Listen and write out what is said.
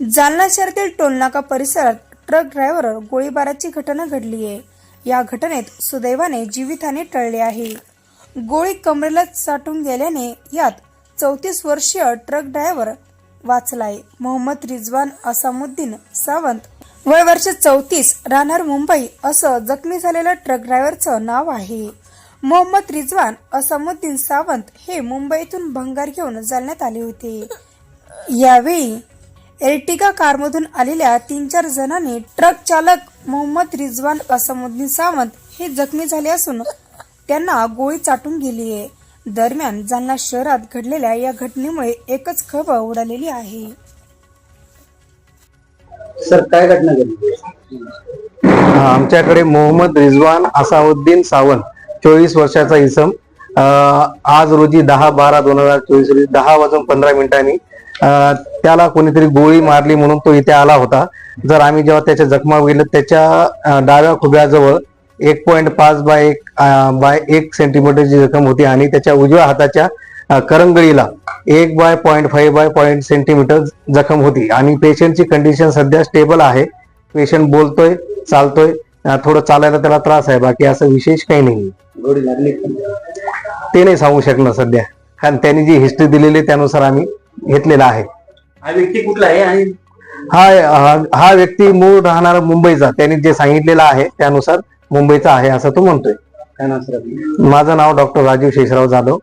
जालना शहरातील टोलनाका परिसरात truck driver गोळीबाराची घटना घडली आहे. या घटनेत सुदैवाने जीवितहानी टळली आहे. गोळी कमरेला साठून गेल्याने यात चौतीस वर्षीय ट्रक ड्रायव्हर वाचलाय. मोहम्मद रिजवान असामुद्दीन सावंत वय वर्ष चौतीस राहणार मुंबई असं जखमी झालेल्या ट्रक ड्रायव्हरचं नाव आहे. मोहम्मद रिजवान असामुद्दीन सावंत हे मुंबईतून भंगार घेऊन जालण्यात आले होते. यावेळी एर्टिगा कारमधून आलेल्या तीन चार जणांनी ट्रक चालक मोहम्मद रिजवान असमुद्दीन सावंत हे जखमी झाले असून त्यांना गोळी चाटून गेली आहे. दरम्यान जालना शहरात घडलेल्या या घटनेमुळे एकच खबर उडालेली आहे. सर काय घटना घडली? आमच्याकडे मोहम्मद रिजवान असाउद्दीन सावंत चोवीस वर्षाचा इसम अं, आज रोजी दहा बारा दोन हजार चोवीस रोजी दहा वाजून पंधरा मिनिटांनी त्याला कोणीतरी गोळी मारली म्हणून तो इथे आला होता. जर आम्ही जेव्हा त्याच्या जखमा गेलो त्याच्या डाव्या खुब्याजवळ एक पॉईंट पाच बाय एक बाय एक सेंटीमीटरची जखम होती आणि त्याच्या उजव्या हाताच्या करंगळीला एक by point five by point centimetre जखम होती. आणि पेशंटची कंडिशन सध्या स्टेबल आहे. पेशंट बोलतोय चालतोय. थोडं चालायला त्याला त्रास आहे. बाकी असं विशेष काही नाही? ते नाही सांगू शकणार सध्या. कारण त्यांनी जी हिस्ट्री दिलेली त्यानुसार आम्ही घेतलेला आहे. हा व्यक्ती कुठला आहे आणि हा हा- व्यक्ती मूळ राहणारा मुंबईचा त्यांनी जे सांगितलेलं आहे त्यानुसार मुंबईचा आहे असं तो म्हणतोय. काय नाव सर आपलं? माझं नाव डॉक्टर राजीव शेषराव जाधव.